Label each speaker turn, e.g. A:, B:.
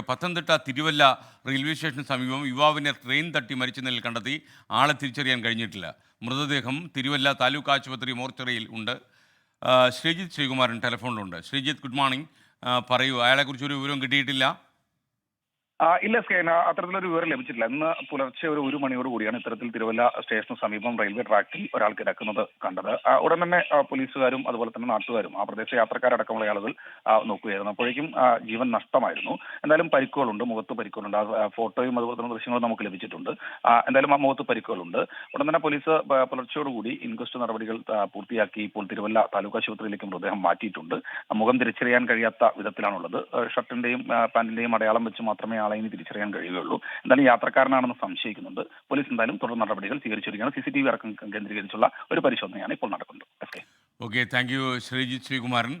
A: Pathanamthitta Thiruvalla railway സ്റ്റേഷന് സമീപം യുവാവിനെ train തട്ടി മരിച്ച നിലയിൽ കണ്ടെത്തി. ആളെ തിരിച്ചറിയാൻ കഴിഞ്ഞിട്ടില്ല. മൃതദേഹം തിരുവല്ല താലൂക്ക് ആശുപത്രി മോർച്ചറിയിൽ ഉണ്ട്. ശ്രീജിത്ത് ശ്രീകുമാരൻ ടെലിഫോണിലുണ്ട്. ശ്രീജിത്ത് ഗുഡ് മോർണിംഗ് പറയൂ അയാളെക്കുറിച്ച് ഒരു വിവരവും കിട്ടിയിട്ടില്ല.
B: ഇല്ല സ്കൈന അത്തരത്തിലൊരു വിവരം ലഭിച്ചിട്ടില്ല. ഇന്ന് പുലർച്ചെ ഒരു ഒരു മണിയോട് കൂടിയാണ് ഇത്തരത്തിൽ തിരുവല്ല സ്റ്റേഷന് സമീപം റെയിൽവേ ട്രാക്കിൽ ഒരാൾ കിടക്കുന്നത് കണ്ടത്. ഉടൻ തന്നെ പോലീസുകാരും അതുപോലെ തന്നെ നാട്ടുകാരും ആ പ്രദേശ യാത്രക്കാരടക്കമുള്ള ആളുകൾ നോക്കുകയായിരുന്നു. അപ്പോഴേക്കും ജീവൻ നഷ്ടമായിരുന്നു. എന്തായാലും പരിക്കുകളുണ്ട് മുഖത്ത് പരിക്കുകളുണ്ട്. ആ, ഫോട്ടോയും അതുപോലെ തന്നെ ദൃശ്യങ്ങളും നമുക്ക് ലഭിച്ചിട്ടുണ്ട്. എന്തായാലും ആ മുഖത്ത് പരിക്കുകളുണ്ട്. ഉടൻ തന്നെ പോലീസ് പുലർച്ചയോടുകൂടി ഇൻക്വസ്റ്റ് നടപടികൾ പൂർത്തിയാക്കി ഇപ്പോൾ തിരുവല്ല താലൂക്ക് ആശുപത്രിയിലേക്ക് മൃതദേഹം മാറ്റിയിട്ടുണ്ട്. മുഖം തിരിച്ചറിയാൻ കഴിയാത്ത വിധത്തിലാണുള്ളത്. ഷർട്ടിന്റെയും പാന്റിന്റെയും അടയാളം വെച്ച് മാത്രമേ ആളെ ഇനി തിരിച്ചറിയാൻ കഴിയുകയുള്ളൂ. എന്തായാലും യാത്രക്കാരനാണെന്ന് സംശയിക്കുന്നുണ്ട്. പോലീസ് എന്തായാലും തുടർ നടപടികൾ സ്വീകരിച്ചിരിക്കുകയാണ്. സി സി ടി വി അടക്കം കേന്ദ്രീകരിച്ചുള്ള ഒരു പരിശോധനയാണ് ഇപ്പോൾ നടക്കുന്നത്.
A: Okay thank you Sreejith Sreekumaran.